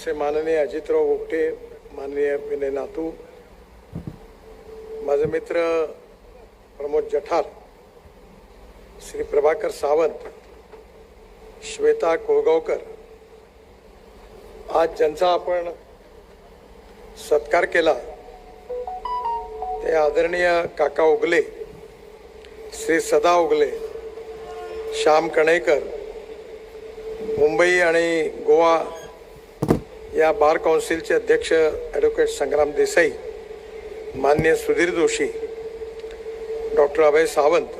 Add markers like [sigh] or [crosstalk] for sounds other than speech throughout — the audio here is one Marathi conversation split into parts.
असे माननीय अजितराव गोगटे माननीय विनय नातू माझे मित्र प्रमोद जठार श्री प्रभाकर सावंत श्वेता कोळगावकर आज ज्यांचा आपण सत्कार केला ते आदरणीय काका उगले श्री सदा उगले श्याम कणेकर मुंबई आणि गोवा या बार काउन्सिलचे अध्यक्ष ॲडव्होकेट संग्राम देसाई मान्य सुधीर जोशी डॉक्टर अभय सावंत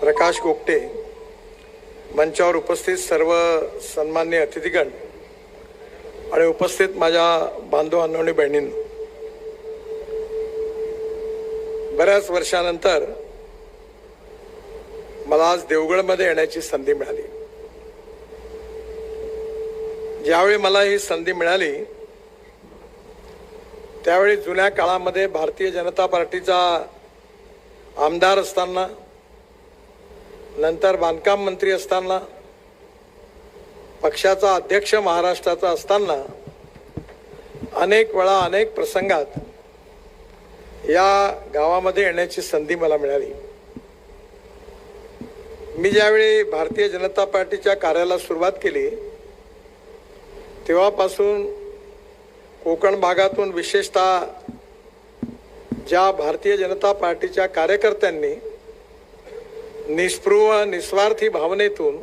प्रकाश गोपटे मंचावर उपस्थित सर्व सन्मान्य अतिथीगण आणि उपस्थित माझ्या बांधव आणि बहिणींनो बऱ्याच वर्षानंतर मला आज देवगडमध्ये येण्याची संधी मिळाली. ज्यावेळी मला ही संधी मिळाली त्यावेळी जुन्या काळामध्ये भारतीय जनता पार्टीचा आमदार असताना नंतर बांधकाम मंत्री असताना पक्षाचा अध्यक्ष महाराष्ट्राचा असताना अनेक वेळा अनेक प्रसंगात या गावामध्ये येण्याची संधी मला मिळाली. मी ज्यावेळी भारतीय जनता पार्टीच्या कार्याला सुरुवात केली तेव्हापासून कोकण भागातून विशेषतः ज्या भारतीय जनता पार्टीच्या कार्यकर्त्यांनी निष्पृह निस्वार्थी भावनेतून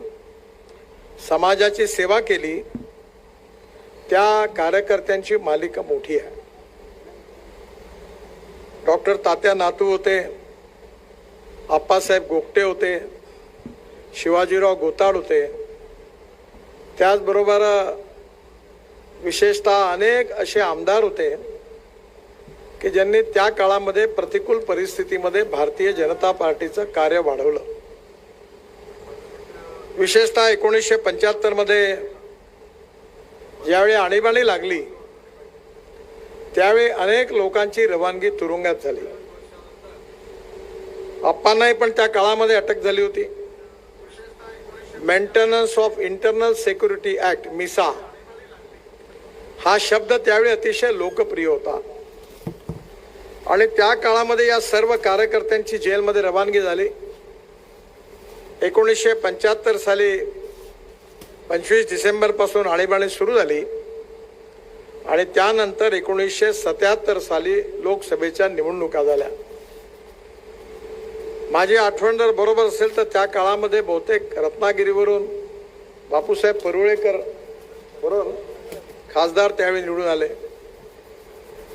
समाजाची सेवा केली त्या कार्यकर्त्यांची मालिका मोठी आहे. डॉक्टर तात्या नातू होते आप्पासाहेब गोगटे होते शिवाजीराव गोताड होते. त्याचबरोबर विशेषतः अनेक असे आमदार होते की ज्यांनी त्या काळामध्ये प्रतिकूल परिस्थितीमध्ये भारतीय जनता पार्टीचं कार्य वाढवलं. विशेषतः एकोणीसशे पंच्याहत्तरमध्ये ज्यावेळी आणीबाणी लागली त्यावेळी अनेक लोकांची रवानगी तुरुंगात झाली. अप्पांनाही पण त्या काळामध्ये अटक झाली होती. Maintenance of internal security act MISA हा शब्द त्यावेळी अतिशय लोकप्रिय होता. आणि त्या काळामध्ये या सर्व कार्यकर्त्यांची जेलमध्ये रवानगी झाली. एकोणीसशे पंच्याहत्तर साली पंचवीस डिसेंबरपासून आणीबाणी सुरू झाली. आणि त्यानंतर एकोणीसशे सत्याहत्तर साली लोकसभेच्या निवडणुका झाल्या. माझी आठवण जर बरोबर असेल तर त्या काळामध्ये बहुतेक रत्नागिरीवरून बापूसाहेब परुळेकर बरोबर खासदार त्यावेळी निवडून आले.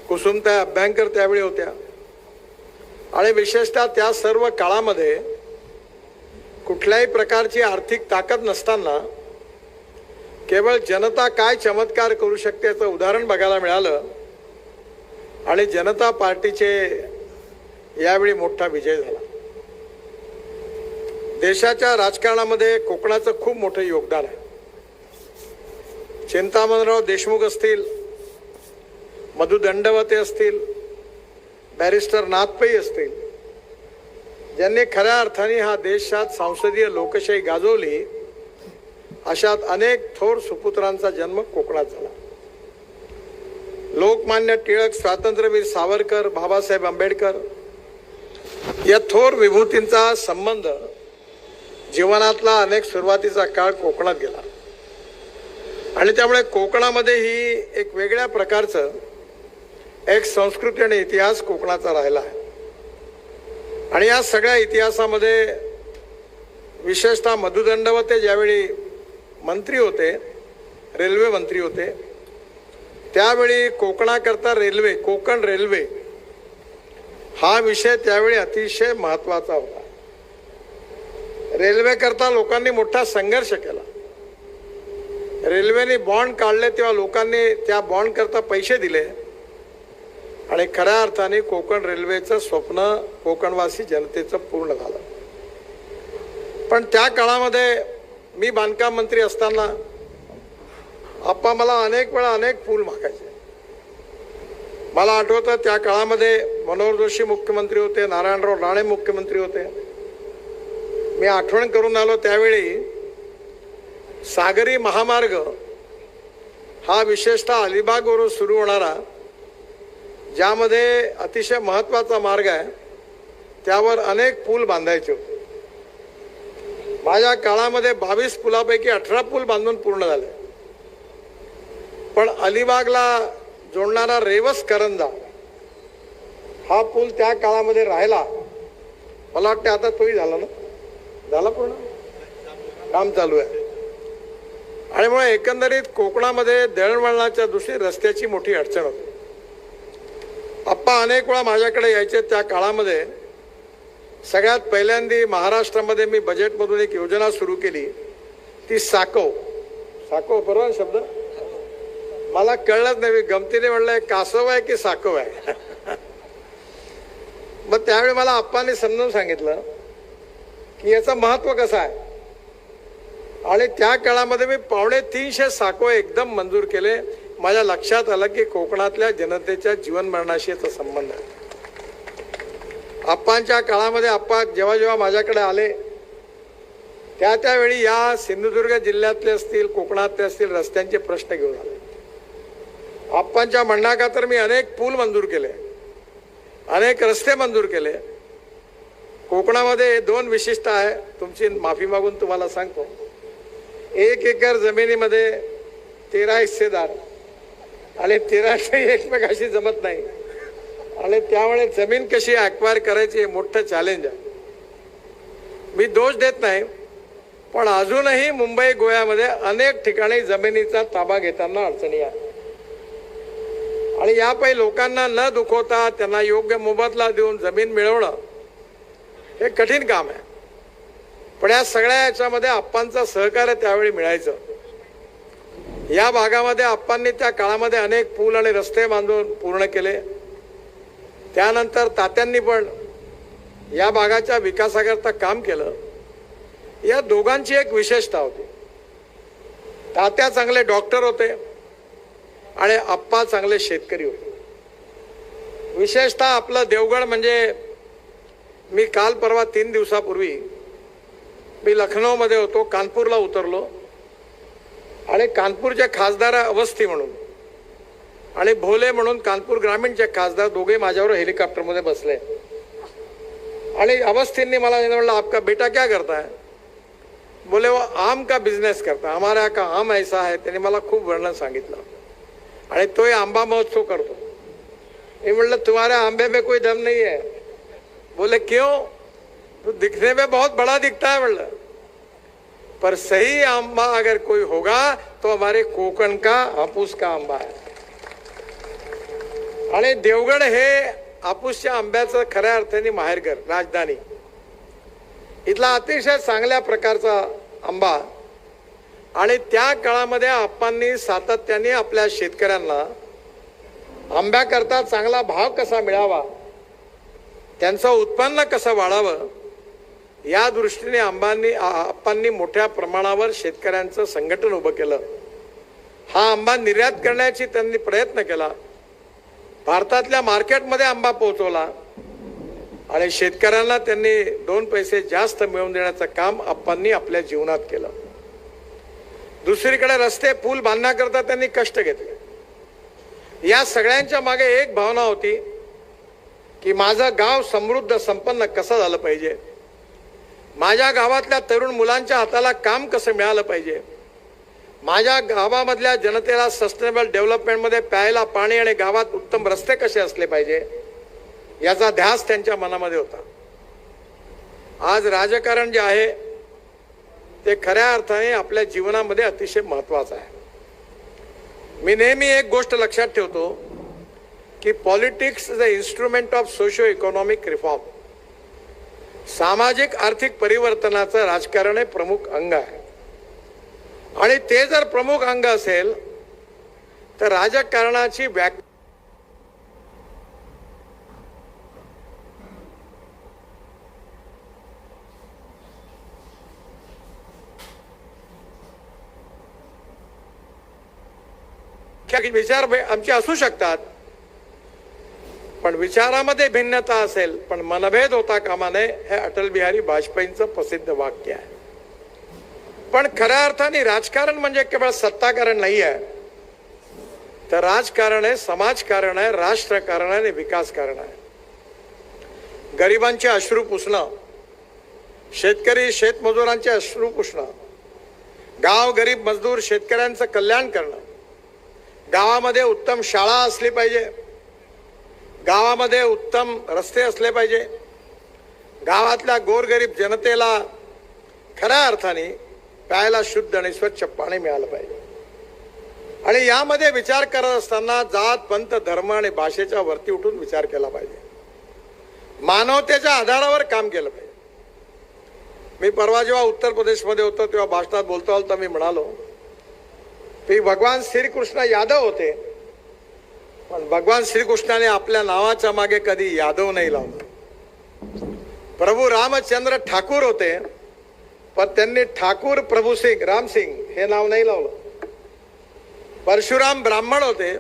कुसुमताई अभ्यंकर त्यावेळी होत्या. आणि विशेषतः त्या सर्व काळामध्ये कुठल्याही प्रकारची आर्थिक ताकद नसताना केवळ जनता काय चमत्कार करू शकते याचं उदाहरण बघायला मिळालं. आणि जनता पार्टीचे यावेळी मोठा विजय झाला. देशाच्या राजकारणामध्ये कोकणाचं खूप मोठं योगदान आहे. चिंतामणराव देशमुख असतील मधु दंडवते असतील बॅरिस्टर नाथपै असतील ज्यांनी खऱ्या अर्थाने हा देशात संसदीय लोकशाही गाजवली अशात अनेक थोर सुपुत्रांचा जन्म कोकणात झाला. लोकमान्य टिळक स्वातंत्र्यवीर सावरकर बाबासाहेब आंबेडकर या थोर विभूतींचा संबंध जीवनातला अनेक सुरुवातीचा काळ कोकणात गेला. आणि त्यामुळे कोकणामध्ये ही एक वेगळ्या प्रकारचं एक संस्कृती आणि इतिहास कोकणाचा राहिला आहे. आणि या सगळ्या इतिहासामध्ये विशेषतः मधुदंडवते ज्यावेळी मंत्री होते रेल्वे मंत्री होते त्यावेळी कोकणाकरता रेल्वे कोकण रेल्वे हा विषय त्यावेळी अतिशय महत्त्वाचा होता. रेल्वेकरता लोकांनी मोठा संघर्ष केला. रेल्वेने बॉन्ड काढले तेव्हा लोकांनी त्या बॉन्ड करता पैसे दिले. आणि खऱ्या अर्थाने कोकण रेल्वेचं स्वप्न कोकणवासी जनतेचं पूर्ण झालं. पण त्या काळामध्ये मी बांधकाम मंत्री असताना आप्पा मला अनेक वेळा अनेक पूल मागायचे. मला आठवतं त्या काळामध्ये मनोहर जोशी मुख्यमंत्री होते नारायणराव राणे मुख्यमंत्री होते. मी आठवण करून आलो त्यावेळी सागरी महामार्ग हा विशेषतः अलिबागवरून सुरू होणारा ज्यामध्ये अतिशय महत्त्वाचा मार्ग आहे त्यावर अनेक पूल बांधायचे. होते माझ्या काळामध्ये बावीस पुलापैकी अठरा पूल बांधून पूर्ण झाले. पण अलिबागला जोडणारा रेवस करंजा हा पूल त्या काळामध्ये राहिला. मला वाटतं आता तोही झाला ना? झाला पूर्ण? काम चालू आहे. आणि मुळे एकंदरीत कोकणामध्ये दळणवळणाच्या दृष्टीने रस्त्याची मोठी अडचण होती. आप्पा अनेक वेळा माझ्याकडे यायचे त्या काळामध्ये. सगळ्यात पहिल्यांदी महाराष्ट्रामध्ये मी बजेटमधून एक योजना सुरू केली. ती साकव साकव बरोबर शब्द? मला कळलंच नाही मी गमतीने म्हणलंय कासव आहे की साकव आहे? [laughs] मग त्यावेळी मला आप्पाने समजून सांगितलं की याचं महत्त्व कसं आहे? आणि त्या काळामध्ये मी पावणे तीनशे साको एकदम मंजूर केले. माझ्या लक्षात आलं की कोकणातल्या जनतेच्या जीवन मरणाशी याचा संबंध आहे. आप्पांच्या काळामध्ये आप्पा जेव्हा जेव्हा माझ्याकडे आले त्या त्यावेळी या सिंधुदुर्ग जिल्ह्यातले असतील कोकणातले असतील रस्त्यांचे प्रश्न घेऊन आले. आप्पांच्या म्हणण्याखातर मी अनेक पूल मंजूर केले अनेक रस्ते मंजूर केले. कोकणामध्ये दोन विशिष्ट आहे तुमची माफी मागून तुम्हाला सांगतो. एक एकर जमिनीमध्ये तेरा हिस्सेदार. आणि तेराशे एकमेकाशी जमत नाही. आणि त्यामुळे जमीन कशी अक्वायर करायची हे मोठं चॅलेंज आहे. मी दोष देत नाही पण अजूनही मुंबई गोव्यामध्ये अनेक ठिकाणी जमिनीचा ताबा घेताना अडचणी आहे आणि यापैकी लोकांना न दुखवता त्यांना योग्य मोबदला देऊन जमीन मिळवणं हे कठीण काम आहे. पण या सगळ्या याच्यामध्ये आप्पांचं सहकार्य त्यावेळी मिळायचं. या भागामध्ये आप्पांनी त्या काळामध्ये अनेक पूल आणि रस्ते बांधून पूर्ण केले. त्यानंतर तात्यांनी पण या भागाच्या विकासाकरता काम केलं. या दोघांची एक विशेषता होती. तात्या चांगले डॉक्टर होते आणि आप्पा चांगले शेतकरी होते. विशेषतः आपलं देवगड म्हणजे मी काल परवा तीन दिवसापूर्वी मी लखनौमध्ये होतो कानपूरला उतरलो. आणि कानपूरच्या खासदार अवस्थी म्हणून आणि भोले म्हणून कानपूर ग्रामीणचे खासदार दोघे माझ्यावर हेलिकॉप्टरमध्ये बसले. आणि अवस्थींनी मला म्हणलं आपका बेटा क्या करता है? बोले वो आम का बिझनेस करता हमारा का आम ऐसा आहे त्याने मला खूप वर्णन सांगितलं. आणि तोही आंबा महोत्सव करतो. मी म्हणलं तुम्हारे आंबे में कोई दम नाही आहे बोले क्यों? तो दिखने में बहुत बड़ा दिखता है बोला पर सही आंबा अगर कोई होगा तो हमारे कोकण का हापूस का आंबा है। आणि देवगड हे हापूसच्या आंब्याचं खऱ्या अर्थाने माहेरघर राजधानी। इथला अतिशय चांगल्या प्रकारचा आंबा। आणि त्या काळामध्ये आप्पांनी सातत्याने आपल्या शेतकऱ्यांना आंब्याकरता चांगला भाव कसा मिळावा त्यांचं उत्पन्न कसं वाढावं या दृष्टीने आंबांनी आप्पांनी मोठ्या प्रमाणावर शेतकऱ्यांचं संघटन उभं केलं. हा आंबा निर्यात करण्याची त्यांनी प्रयत्न केला. भारतातल्या मार्केटमध्ये आंबा पोहोचवला. आणि शेतकऱ्यांना त्यांनी दोन पैसे जास्त मिळवून देण्याचं काम आप्पांनी आपल्या जीवनात केलं. दुसरीकडे रस्ते पूल बांधण्याकरता त्यांनी कष्ट घेतले. या सगळ्यांच्या मागे एक भावना होती की माझं गाव समृद्ध संपन्न कसं झालं पाहिजे? माझ्या गावातल्या तरुण मुलांच्या हाताला काम कसं मिळालं पाहिजे? माझ्या गावामधल्या जनतेला सस्टेनेबल डेव्हलपमेंटमध्ये प्यायला पाणी आणि गावात उत्तम रस्ते कसे असले पाहिजे? याचा ध्यास त्यांच्या मनामध्ये होता. आज राजकारण जे आहे ते खऱ्या अर्थाने आपल्या जीवनामध्ये अतिशय महत्वाचं आहे. मी नेहमी एक गोष्ट लक्षात ठेवतो की politics is a instrument of socio economic reform सामाजिक आर्थिक परिवर्तनाचं राजकारण हे प्रमुख अंग आहे. आणि ते जर प्रमुख अंग असेल तर राजकारणाची व्याख्या विचार आमचे असू शकतात. पण विचारामध्ये भिन्नता असेल पण मनभेद होता कामा नये हे अटल बिहारी वाजपेयींचं प्रसिद्ध वाक्य आहे. पण खऱ्या अर्थाने राजकारण म्हणजे केवळ सत्ताकारण नाही आहे. तर राजकारण आहे समाजकारण आहे राष्ट्रकारण आहे आणि विकासकारण आहे. गरिबांचे अश्रू पुसणं शेतकरी शेतमजुरांचे अश्रू पुसणं गाव गरीब मजदूर शेतकऱ्यांचं कल्याण करणं गावामध्ये उत्तम शाळा असली पाहिजे गावामध्ये उत्तम रस्ते असले पाहिजे. गावातल्या गोरगरीब जनतेला खऱ्या अर्थाने प्यायला शुद्ध आणि स्वच्छ पाणी मिळालं पाहिजे. आणि यामध्ये विचार करत असताना जात पंथ धर्म आणि भाषेच्या वरती उठून विचार केला पाहिजे. मानवतेच्या आधारावर काम केलं पाहिजे. मी परवा जेव्हा उत्तर प्रदेशमध्ये होतो तेव्हा भाषणात बोलतो आलो तर मी म्हणालो की भगवान श्रीकृष्ण यादव होते. पण भगवान श्रीकृष्णाने आपल्या नावाच्या मागे कधी यादव नाही लावलं. प्रभू रामचंद्र ठाकूर होते पण त्यांनी ठाकूर प्रभू सिंग रामसिंग हे नाव नाही लावलं. परशुराम ब्राह्मण होते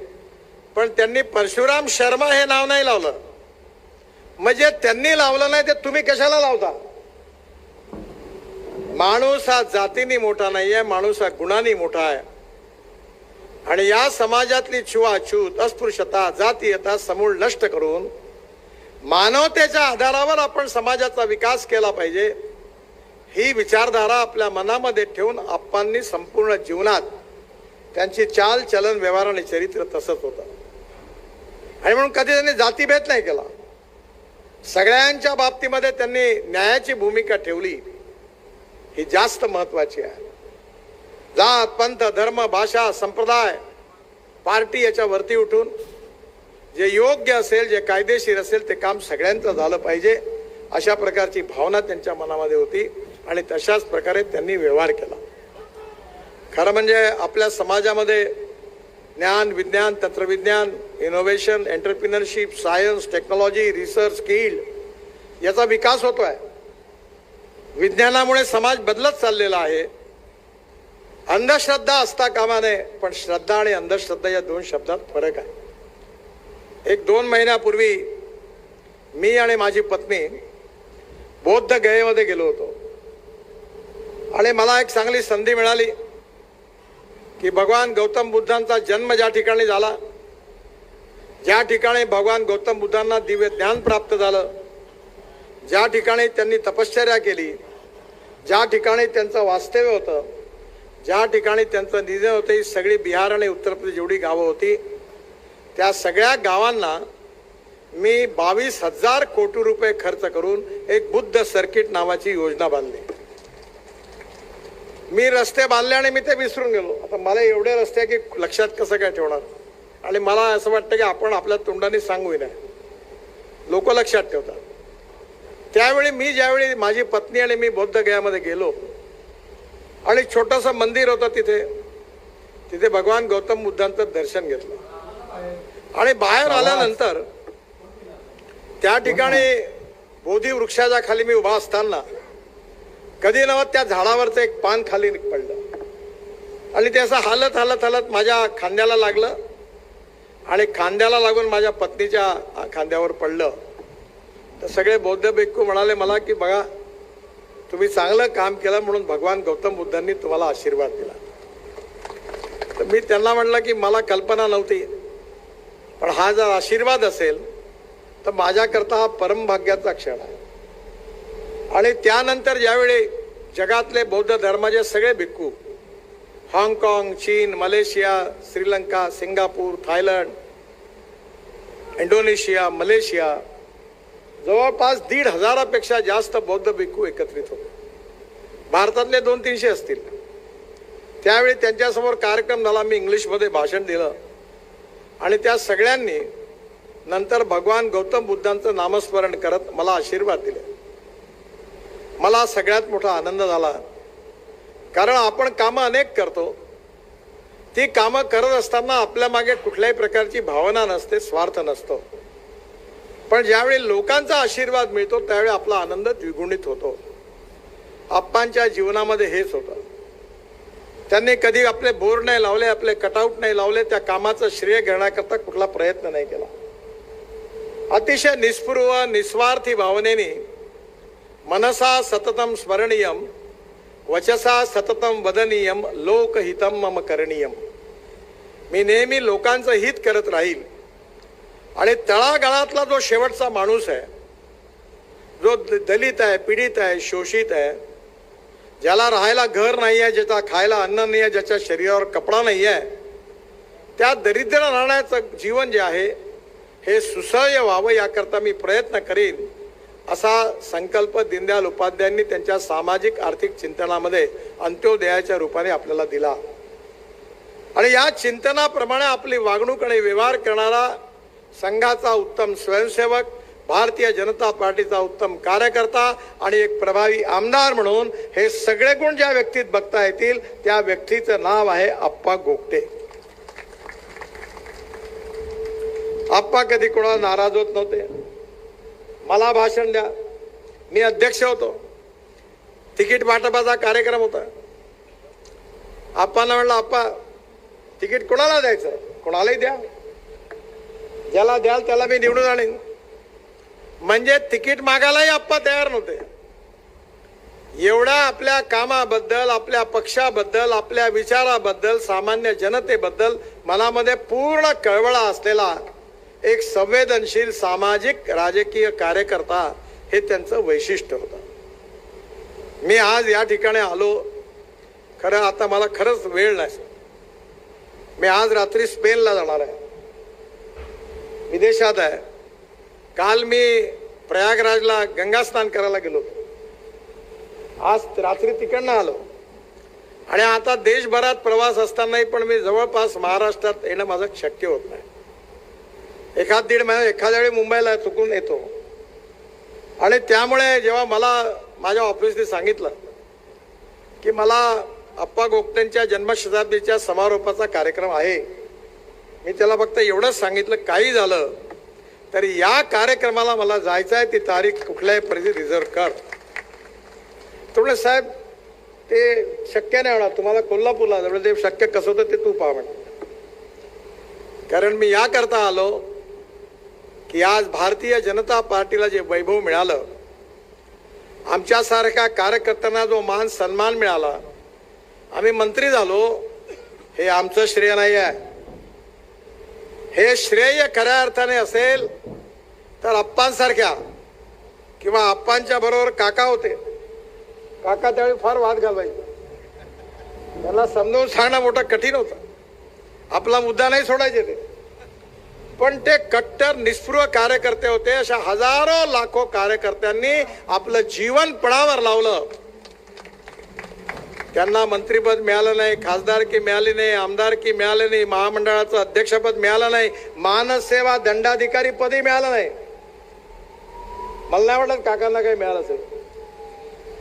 पण त्यांनी परशुराम शर्मा हे नाव नाही लावलं. म्हणजे त्यांनी लावलं नाही ते तुम्ही कशाला लावता? माणूस हा जातीने मोठा नाहीये माणूस हा गुणाने मोठा आहे. आणि या समाजातली छुवाछूत अस्पृश्यता जातीयता समूळ नष्ट करून मानवतेच्या आधारावर आपण समाजाचा विकास केला पाहिजे ही विचारधारा आपल्या मनामध्ये ठेवून आप्पांनी संपूर्ण जीवनात त्यांची चाल चलन व्यवहार आणि चरित्र तसंच होतं. आणि म्हणून कधी त्यांनी जातीभेद नाही केला. सगळ्यांच्या बाबतीमध्ये त्यांनी न्यायाची भूमिका ठेवली ही जास्त महत्वाची आहे. जात पंथ धर्म भाषा संप्रदाय पार्टी याच्या वरती उठून जे योग्य असेल जे कायदेशीर असेल ते काम सगळ्यांचं झालं पाहिजे अशा प्रकारची भावना त्यांच्या मनामध्ये होती आणि तशाच प्रकारे त्यांनी व्यवहार केला. खरं म्हणजे आपल्या समाजामध्ये ज्ञान विज्ञान तंत्रविज्ञान innovation entrepreneurship science technology research skill याचा विकास होतो आहे विज्ञानामुळे समाज बदलत चाललेला आहे. अंधश्रद्धा असता कामा नये पण श्रद्धा आणि अंधश्रद्धा या दोन शब्दात फरक आहे. एक दोन महिन्यापूर्वी मी आणि माझी पत्नी बौद्ध गयेमध्ये गेलो होतो. आणि मला एक चांगली संधी मिळाली की भगवान गौतम बुद्धांचा जन्म ज्या ठिकाणी झाला ज्या ठिकाणी भगवान गौतम बुद्धांना दिव्य ज्ञान प्राप्त झालं ज्या ठिकाणी त्यांनी तपश्चर्या केली ज्या ठिकाणी त्यांचं वास्तव्य होतं ज्या ठिकाणी त्यांचं निधन होतं ही सगळी बिहार आणि उत्तर प्रदेश जेवढी गावं होती त्या सगळ्या गावांना मी बावीस हजार कोटी रुपये खर्च करून एक बुद्ध सर्किट नावाची योजना बांधली. मी रस्ते बांधले आणि मी ते विसरून गेलो. आता मला एवढे रस्ते आहे की लक्षात कसं काय ठेवणार? आणि मला असं वाटतं की आपण आपल्या तोंडाने सांगू नये. लोक लक्षात ठेवतात. त्यावेळी मी ज्यावेळी माझी पत्नी आणि मी बौद्ध गयामध्ये गेलो आणि छोटंसं मंदिर होतं तिथे. तिथे भगवान गौतम बुद्धांचं दर्शन घेतलं. आणि बाहेर आल्यानंतर त्या ठिकाणी बोधी वृक्षाच्या खाली मी उभा असताना कधी नव्हत त्या झाडावरचं एक पान खाली पडलं आणि ते असं हालत हालत हालत माझ्या खांद्याला लागलं. आणि खांद्याला लागून माझ्या पत्नीच्या खांद्यावर पडलं. तर सगळे बौद्ध भिक्खू म्हणाले मला की बघा तुम्ही चांगलं काम केलं म्हणून भगवान गौतम बुद्धांनी तुम्हाला आशीर्वाद दिला. तर मी त्यांना म्हटलं की मला कल्पना नव्हती पण हा जर आशीर्वाद असेल तर माझ्याकरता हा परमभाग्याचा क्षण आहे. आणि त्यानंतर ज्यावेळी जगातले बौद्ध धर्माचे सगळे भिक्खू हाँगकाँग चीन Malaysia Sri Lanka Singapore Thailand Indonesia Malaysia जवळपास दीड हजारापेक्षा जास्त बौद्ध भिक्खू एकत्रित होते. भारतातले दोन तीनशे असतील. त्यावेळी त्यांच्यासमोर कार्यक्रम झाला मी इंग्लिशमध्ये भाषण दिलं. आणि त्या सगळ्यांनी नंतर भगवान गौतम बुद्धांचं नामस्मरण करत मला आशीर्वाद दिले. मला सगळ्यात मोठा आनंद झाला. कारण आपण कामं अनेक करतो. ती कामं करत असताना आपल्या मागे कुठल्याही प्रकारची भावना नसते स्वार्थ नसतो. पण ज्यावेळी लोकांचा आशीर्वाद मिळतो त्यावेळी आपला आनंद द्विगुणित होतो. आप्पांच्या जीवनामध्ये हेच होतं. त्यांनी कधी आपले बोर नाही लावले आपले कटआउट नाही लावले त्या कामाचं श्रेय घेण्याकरता कुठला प्रयत्न नाही केला. अतिशय निस्पृह निस्वार्थी भावनेने मनसा सततम स्मरणीयम वचसा सततम वदनीयम लोकहितम मम करणीयम. मी नेहमी लोकांचं हित करत राहील. आणि तळागाळातला जो शेवटचा माणूस आहे जो द- दलित आहे पीडित आहे शोषित आहे ज्याला राहायला घर नाही आहे ज्याचा खायला अन्न नाही आहे ज्याच्या शरीरावर कपडा नाही आहे त्या दरिद्र राहण्याचं जीवन जे आहे हे सुसह्य व्हावं याकरता मी प्रयत्न करीन असा संकल्प दीनदयाल उपाध्यायांनी त्यांच्या सामाजिक आर्थिक चिंतनामध्ये अंत्योदयाच्या रूपाने आपल्याला दिला. आणि या चिंतनाप्रमाणे आपली वागणूक आणि व्यवहार करणारा संघाचा उत्तम स्वयंसेवक भारतीय जनता पार्टीचा उत्तम कार्यकर्ता आणि एक प्रभावी आमदार म्हणून हे सगळे गुण ज्या व्यक्तीत बघता येतील त्या व्यक्तीचं नाव आहे आप्पा गोगटे. आप्पा कधी कोणाला नाराज होत नव्हते? मला भाषण द्या. मी अध्यक्ष होतो. तिकीट वाटपाचा कार्यक्रम होता. आप्पांना म्हणलं आप्पा तिकीट कोणाला द्यायचं? कोणालाही द्या. ज्याला द्याल त्याला मी निवडून आणीन. म्हणजे तिकीट मागायलाही आप्पा तयार नव्हते. एवढ्या आपल्या कामाबद्दल आपल्या पक्षाबद्दल आपल्या विचाराबद्दल सामान्य जनतेबद्दल मनामध्ये पूर्ण कळवळा असलेला एक संवेदनशील सामाजिक राजकीय कार्यकर्ता हे त्यांचं वैशिष्ट्य होतं. मी आज या ठिकाणी आलो. खरं आता मला खरंच वेळ नाही. मी आज रात्री स्पेनला जाणार आहे. विदेशात आहे. काल मी प्रयागराजला गंगास्नान करायला गेलो होतो. आज रात्री तिकडनं आलो. आणि आता देशभरात प्रवास असतानाही पण मी जवळपास महाराष्ट्रात येणं माझं शक्य होत नाही. एखाद दीड महिना एखाद्या वेळी मुंबईला चुकून येतो. आणि त्यामुळे जेव्हा मला माझ्या ऑफिसने सांगितलं की मला अप्पा गोखटेंच्या जन्मशताब्दीच्या समारोपाचा कार्यक्रम आहे मी त्याला फक्त एवढंच सांगितलं काही झालं तर या कार्यक्रमाला मला जायचं आहे ती तारीख कुठल्याही परिस्थितीत रिझर्व कर तो साहेब ते शक्य नाही होणार तुम्हाला कोल्हापूरला जायचं." ते शक्य कसं होतं ते तू पाहा कारण मी याकरता आलो की आज भारतीय जनता पार्टीला जे वैभव मिळालं आमच्यासारख्या कार्यकर्त्यांना जो मान सन्मान मिळाला आम्ही मंत्री झालो हे आमचं श्रेय नाही आहे हे श्रेय खऱ्या अर्थाने असेल तर अप्पांसारख्या किंवा अप्पांच्या बरोबर काका होते. काका त्यावेळी फार वाद घालवायचे. त्यांना समजावून सांगणं मोठं कठीण होतं. आपला मुद्दा नाही सोडायचे ते. पण ते कट्टर निस्पृह कार्यकर्ते होते. अशा हजारो लाखो कार्यकर्त्यांनी आपलं जीवन पणावर लावलं. त्यांना मंत्रीपद मिळालं नाही खासदारकी मिळाली नाही आमदारकी मिळाली नाही महामंडळाचं अध्यक्षपद मिळालं नाही मानसेवा दंडाधिकारी पदही मिळालं नाही. मला नाही वाटत काकांना काही मिळालं असेल.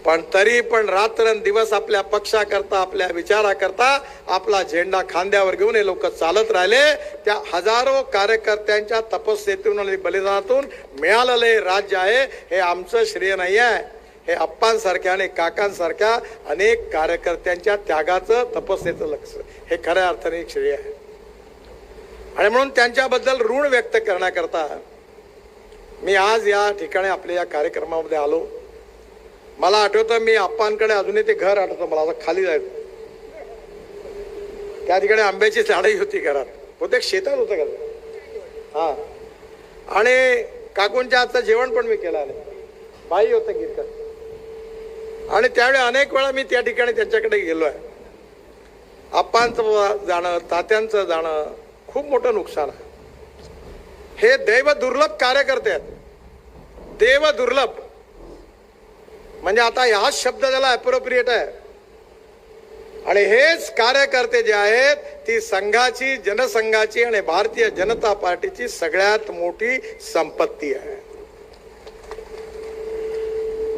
पण तरी पण रात्रंदिवस आपल्या पक्षाकरता आपल्या विचाराकरता आपला झेंडा खांद्यावर घेऊन हे लोक चालत राहिले. त्या हजारो कार्यकर्त्यांच्या तपस्येतून आणि बलिदानातून मिळालेलं राज्य आहे. हे आमचं श्रेय नाही आहे हे अप्पांसारख्या आणि काकांसारख्या अनेक कार्यकर्त्यांच्या त्यागाचं तपस्येचं लक्ष. हे खऱ्या अर्थाने एक श्रेय आहे. आणि म्हणून त्यांच्याबद्दल ऋण व्यक्त करण्याकरता मी आज या ठिकाणी आपल्या या कार्यक्रमामध्ये आलो. मला आठवतं मी आप्पांकडे अजूनही ते घर आठवतं मला आता खाली जायचं. त्या ठिकाणी आंब्याची झाडही होती घरात. बहुतेक शेतात होतं का हां. आणि काकूंच्या आजचं जेवण पण मी केलं नाही बाई होतं गिरकर आणि त्यावेळी अनेक वेळा मी त्या ठिकाणी त्यांच्याकडे गेलो आहे आप्पांचं जाणं तात्यांचं जाणं खूप मोठं नुकसान आहे. हे दैव दुर्लभ कार्यकर्ते आहेत. देव दुर्लभ. म्हणजे आता हाच शब्द त्याला अप्रोप्रिएट आहे. आणि हेच कार्यकर्ते जे आहेत ती संघाची जनसंघाची आणि भारतीय जनता पार्टीची सगळ्यात मोठी संपत्ती आहे.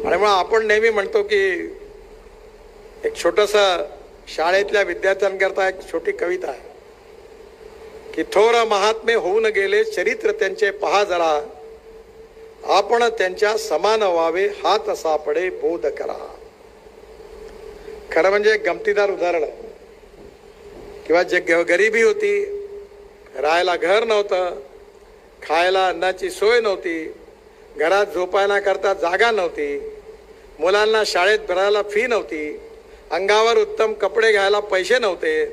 आणि मग आपण नेहमी म्हणतो की एक छोटस शाळेतल्या विद्यार्थ्यांकरता एक छोटी कविता आहे. की थोर महात्मे होऊन गेले चरित्र त्यांचे पहा जरा. आपण त्यांच्या समान व्हावे हात सापडे बोध करा. खरं म्हणजे एक गमतीदार उदाहरण. किंवा जे ग- गरिबी होती राहायला घर नव्हतं खायला अन्नाची सोय नव्हती घरात झोपायला करता जागा नव्हती. मुलांना शाळेत भरायला फी नव्हती. अंगावर उत्तम कपडे घ्यायला पैसे नव्हते.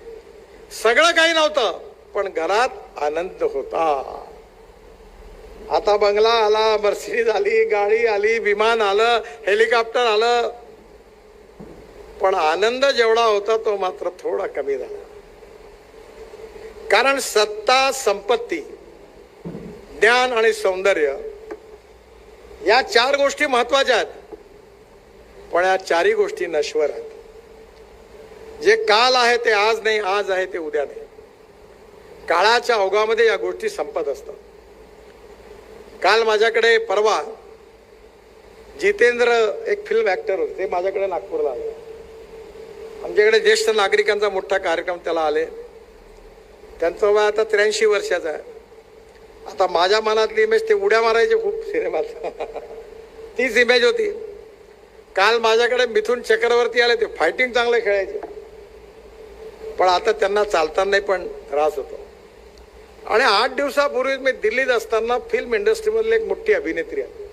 सगळं काही नव्हतं पण घरात आनंद होता. आता बंगला आला मर्सिडीज आली गाडी आली विमान आलं हेलिकॉप्टर आलं. पण आनंद जेवढा होता तो मात्र थोडा कमी झाला. कारण सत्ता संपत्ती ज्ञान आणि सौंदर्य या चार गोष्टी महत्त्वाच्या आहेत. पण या चारही गोष्टी नश्वर आहेत. जे काल आहे ते आज नाही आज आहे ते उद्या नाही. काळाच्या ओघामध्ये या गोष्टी संपत असतात. काल माझ्याकडे परवा जितेंद्र एक फिल्म ऍक्टर होते ते माझ्याकडे नागपूरला आले. आमच्याकडे ज्येष्ठ नागरिकांचा मोठा कार्यक्रम त्याला आले. त्यांचं वय आता त्र्याऐंशी वर्षाचा आहे. आता माझ्या मनातली इमेज ते उड्या मारायचे खूप सिनेमात. तीच इमेज होती. काल माझ्याकडे मिथून चक्रवर्ती आले ते फायटिंग चांगले खेळायचे. पण आता त्यांना चालताना पण त्रास होतो. आणि आठ दिवसापूर्वी मी दिल्लीत असताना फिल्म इंडस्ट्रीमधली एक मोठी अभिनेत्री आहे.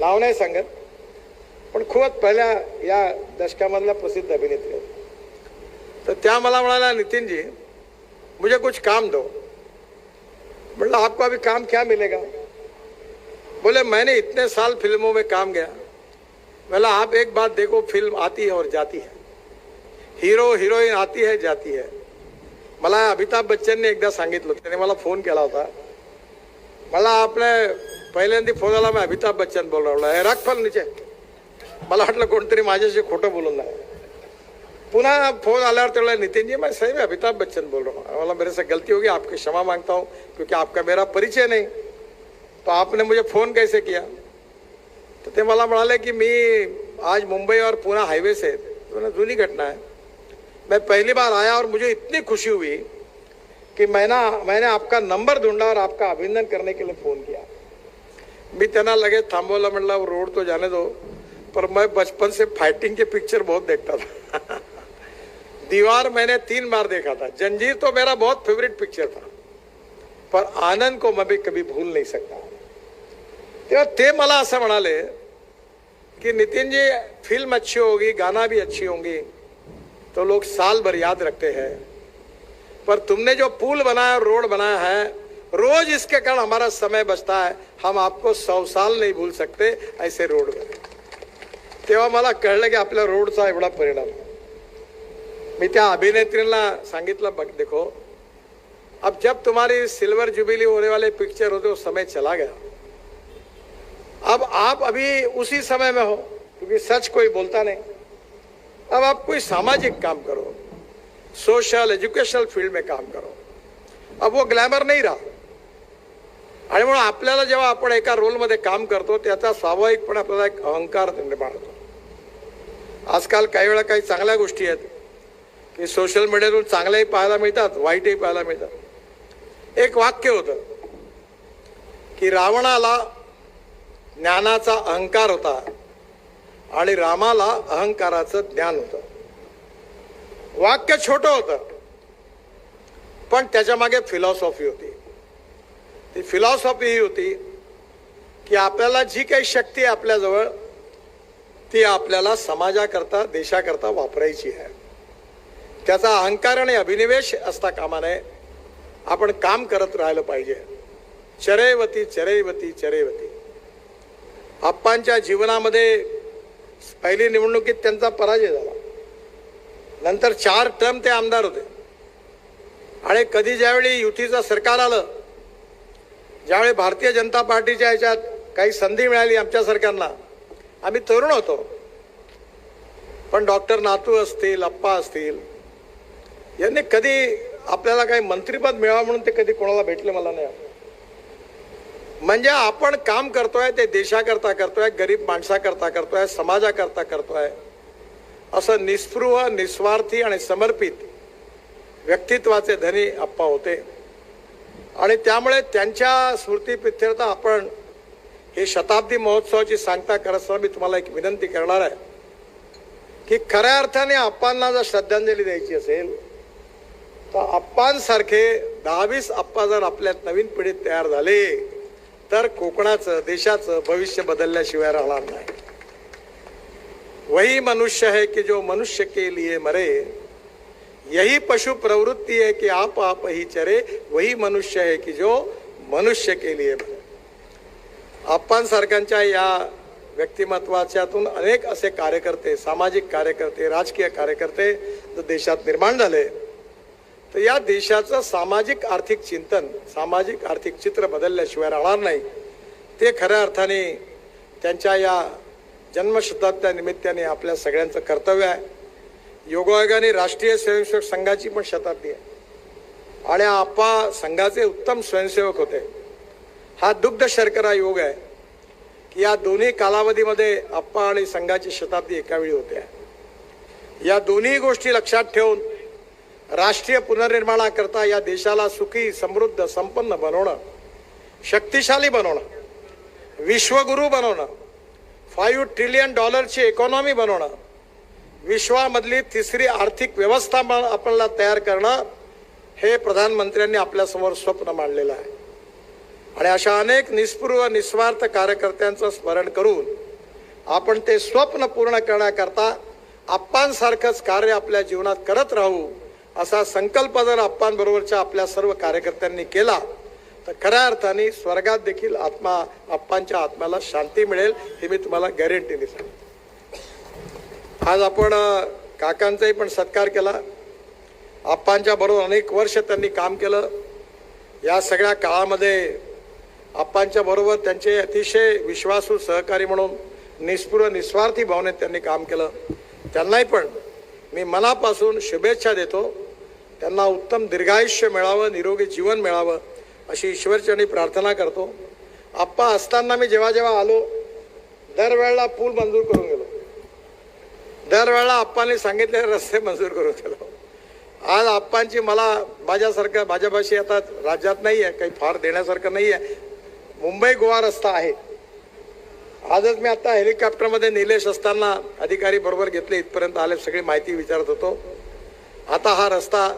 नाव नाही सांगत पण खूपच पहिल्या या दशकामधल्या प्रसिद्ध अभिनेत्री आहेत. तर त्या मला म्हणाल्या नितीनजी मुझे कुछ काम दो. बोला आपको अभी काम क्या मिलेगा? बोले मैंने इतने साल फिल्मों में काम गया। बोला आप एक बात देखो फिल्म आती है और जाती है। हिरो हिरोईन आती है जाती है। मला अमिताभ बच्चनने एकदा सांगितलं त्याने मला फोन केला होता मला आपल्या पहिल्यांदा फोन आला मी अमिताभ बच्चन बोल रहा रख फल नीचे। मला वाटलं कोणतरी माझ्याशी खोटं बोलून नाही पुन्हा फ़ोन ते बोला नितिन जी, मैं सही में अमिताभ बच्चन बोल रहा हूँ। बोला मेरे से गलती होगी, आपकी क्षमा माँगता हूँ, क्योंकि आपका मेरा परिचय नहीं। तो आपने मुझे फ़ोन कैसे किया? तर ते मला म्हणाले की, मी आज मुंबई और पुणे हाईवे से तो जुनी घटना है। मैं पहली बार आया और मुझे इतनी खुशी हुई कि मैंने मैंने आपका नंबर ढूंढा और आपका अभिनंदन करने के लिए फ़ोन किया। मी त्यांना लगेच थांबवलं, म्हटलं, रोड तो जाने दो। पर मैं बचपन से फाइटिंग के पिक्चर बहुत देखता था। [laughs] दीवार मैंने तीन बार देखा था। जंजीर तो मेरा बहुत फेवरेट पिक्चर था। पर आनंद को मैं भी कभी भूल नहीं सकता। तेव्हा ते मला असं म्हणाले की नितिन जी फ़िल्म अच्छी होगी, गाना भी अच्छी होंगी तो लोग साल भर याद रखते हैं। पर तुमने जो पुल बनाया, रोड बनाया है, रोज इसके कारण हमारा समय बचता है। हम आपको सौ साल नहीं भूल सकते ऐसे रोड बने मला कळलं की आपल्या रोडचा एवढा परिणाम। आहे. मी त्या अभिनेत्रीला सांगितलं बघ देखो अब जब तुम्हारी सिल्वर जुबिली होने वाले पिक्चर होते उस समय चला गया। अब आप अभी उसी समय में हो क्योंकि सच कोई बोलता नहीं। अब आप कोई सामाजिक काम करो सोशल एज्युकेशनल फील्ड में काम करो। अब वो ग्लॅमर नाही राहा। आणि म्हणून आपल्याला जेव्हा आपण एका रोलमध्ये काम करतो त्याचा स्वाभाविकपणे आपल्याला एक अहंकार निर्माण होतो. आजकाल काही वेळा काही चांगल्या गोष्टी आहेत. की सोशल मीडियातून चांगल्याही पाहायला मिळतात वाईटही पाहायला मिळतात. एक वाक्य होतं की रावणाला ज्ञानाचा अहंकार होता आणि रामाला अहंकाराचं ज्ञान होतं. वाक्य छोटं होतं पण त्याच्यामागे फिलॉसॉफी होती. ती फिलॉसॉफी ही होती की आपल्याला जी काही शक्ती आहे आपल्याजवळ ती आपल्याला समाजाकरता देशाकरता वापरायची आहे. त्याचा अहंकार आणि अभिनिवेश असता कामा नये. आपण काम करत राहिलं पाहिजे. चरैवती चरैवती चरैवती. आप्पांच्या जीवनामध्ये पहिली निवडणुकीत त्यांचा पराजय झाला. नंतर चार टर्म ते आमदार होते. आणि कधी ज्यावेळी युतीचं सरकार आलं ज्यावेळी भारतीय जनता पार्टीच्या ह्याच्यात काही संधी मिळाली आमच्या सरकारला आम्ही तरुण होतो. पण डॉक्टर नातू असतील अप्पा असतील यांनी कधी आपल्याला काही मंत्रीपद मिळावं म्हणून ते कधी कोणाला भेटले मला नाही. म्हणजे आपण काम करतोय ते देशाकरता करतोय गरीब माणसाकरता करतोय समाजाकरता करतोय. असं निस्पृह निस्वार्थी आणि समर्पित व्यक्तित्वाचे धनी अप्पा होते. आणि त्यामुळे त्यांच्या स्मृतीप्रित्यर्थ आपण हे शताब्दी महोत्सवाची सांगता करत असताना मी तुम्हाला एक विनंती करणार आहे की खऱ्या अर्थाने अप्पांना जर श्रद्धांजली द्यायची असेल तर अप्पांसारखे दहावीस अप्पा जर आपल्या नवीन पिढीत तयार झाले तर कोकणाचं देशाचं भविष्य बदलल्याशिवाय राहणार नाही. वही मनुष्य है की जो मनुष्य के लिए मरे यही पशु प्रवृत्ती है की आप आप ही चरे वही मनुष्य है की जो मनुष्य के लिए मरे. आप्पांसारख्यांच्या या व्यक्तिमत्वाच्यातून अनेक असे कार्यकर्ते सामाजिक कार्यकर्ते राजकीय कार्यकर्ते जो देशात निर्माण झाले तर या देशाचं सामाजिक आर्थिक चिंतन सामाजिक आर्थिक चित्र बदलल्याशिवाय राहणार नाही. ते खऱ्या अर्थाने त्यांच्या या जन्मशताब्द्या निमित्ताने आपल्या सगळ्यांचं कर्तव्य आहे. योगायोगाने राष्ट्रीय स्वयंसेवक संघाची पण शताब्दी आहे. आणि आप्पा संघाचे उत्तम स्वयंसेवक होते. हा दुग्ध शर्करा योग आहे की या दोन्ही कालावधीमध्ये आप्पा आणि संघाची शताब्दी एकावेळी होते. या दोन्ही गोष्टी लक्षात ठेवून राष्ट्रीय पुनर्निर्माणाकरता या देशाला सुखी समृद्ध संपन्न बनवणं शक्तिशाली बनवणं विश्वगुरू बनवणं फाईव्ह ट्रिलियन डॉलरची इकॉनॉमी बनवणं विश्वामधली तिसरी आर्थिक व्यवस्था आपल्याला तयार करणं हे प्रधानमंत्र्यांनी आपल्यासमोर स्वप्न मांडलेलं आहे. आणि अशा अनेक निस्पृह निस्वार्थ कार्यकर्त्यांचं स्मरण करून आपण ते स्वप्न पूर्ण करण्याकरता आप्पांसारखंच कार्य आपल्या जीवनात करत राहू असा संकल्प जर आप्पांबरोबरच्या आपल्या सर्व कार्यकर्त्यांनी केला तर खऱ्या अर्थाने स्वर्गात देखील आत्मा आप्पांच्या आत्म्याला शांती मिळेल हे मी तुम्हाला गॅरंटीने सांगतो आज आपण काकांचाही पण सत्कार केला. आप्पांच्या बरोबर अनेक वर्ष त्यांनी काम केलं. या सगळ्या काळामध्ये आप्पांच्या बरोबर त्यांचे अतिशय विश्वासू सहकारी म्हणून निस्पृह निस्वार्थी भावनेत त्यांनी काम केलं. त्यांनाही पण मी मनापासून शुभेच्छा देतो. त्यांना उत्तम दीर्घायुष्य मिळावं निरोगी जीवन मिळावं अशी ईश्वरचरणी प्रार्थना करतो. आप्पा असताना मी जेव्हा जेव्हा आलो दरवेळेला पूल मंजूर करून गेलो. दरवेळेला आप्पांनी सांगितलेले रस्ते मंजूर करून गेलो. आज आप्पांची मला माझ्यासारखं माझ्यापाशी आता राज्यात नाही आहे काही फार देण्यासारखं नाही आहे मुंबई गोवा रस्ता आहे. आजच मी आता हेलिकॉप्टरमध्ये निलेश असताना अधिकारी बरोबर घेतले इथपर्यंत आले सगळी माहिती विचारत होतो. आता हा रस्ता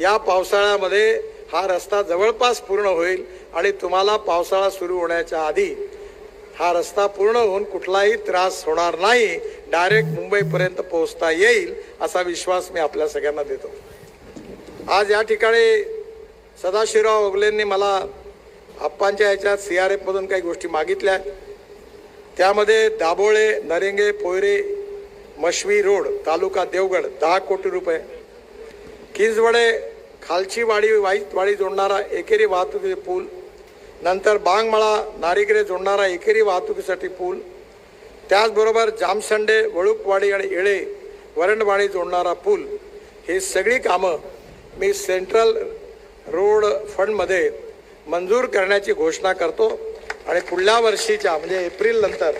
या पावसाळ्यामध्ये हा रस्ता जवळपास पूर्ण होईल आणि तुम्हाला पावसाळा सुरू होण्याच्या आधी हा रस्ता पूर्ण होऊन कुठलाही त्रास होणार नाही डायरेक्ट मुंबईपर्यंत पोहोचता येईल असा विश्वास मी आपल्या सगळ्यांना देतो. आज या ठिकाणी सदाशिवराव ओगलेंनी मला आप्पांच्या ह्याच्यात सी आर एफमधून काही गोष्टी मागितल्या. त्यामध्ये दाभोळे नरेंगे पोयरे मशवी रोड तालुका देवगड दहा कोटी रुपये. किंजवडे खालची वाडी वाईट वाडी जोडणारा एकेरी वाहतुकीचे पूल. नंतर बांगमळा नारिगरे जोडणारा एकेरी वाहतुकीसाठी पूल. त्याचबरोबर जामसंडे वळूकवाडी आणि येळे वरणवाडी जोडणारा पूल. ही सगळी कामं मी सेंट्रल रोड फंडमध्ये मंजूर करण्याची घोषणा करतो. आणि पुढल्या वर्षीच्या म्हणजे एप्रिल नंतर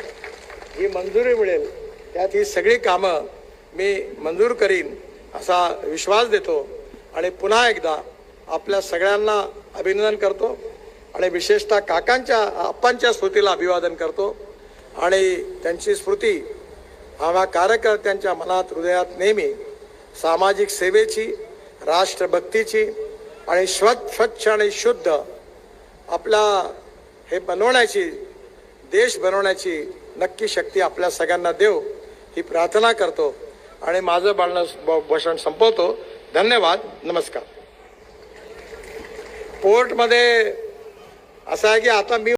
ही मंजुरी मिळेल त्यात ही सगळी कामं मी मंजूर करीन असा विश्वास देतो. आणि पुन्हा एकदा आपल्या सगळ्यांना अभिनंदन करतो आणि विशेषतः काकांच्या आप्पांच्या स्मृतीला अभिवादन करतो. आणि त्यांची स्मृती आम्हा कार्यकर्त्यांच्या मनात हृदयात नेहमी सामाजिक सेवेची राष्ट्रभक्तीची आणि स्वच्छ स्वच्छ आणि शुद्ध आपला हे बनवण्याची देश बनवण्याची नक्की शक्ती आपल्या सगळ्यांना देव ही प्रार्थना करतो. आणि माझं बाळणं भाषण संपवतो. धन्यवाद. नमस्कार. पोर्टमध्ये असं आहे की आता मी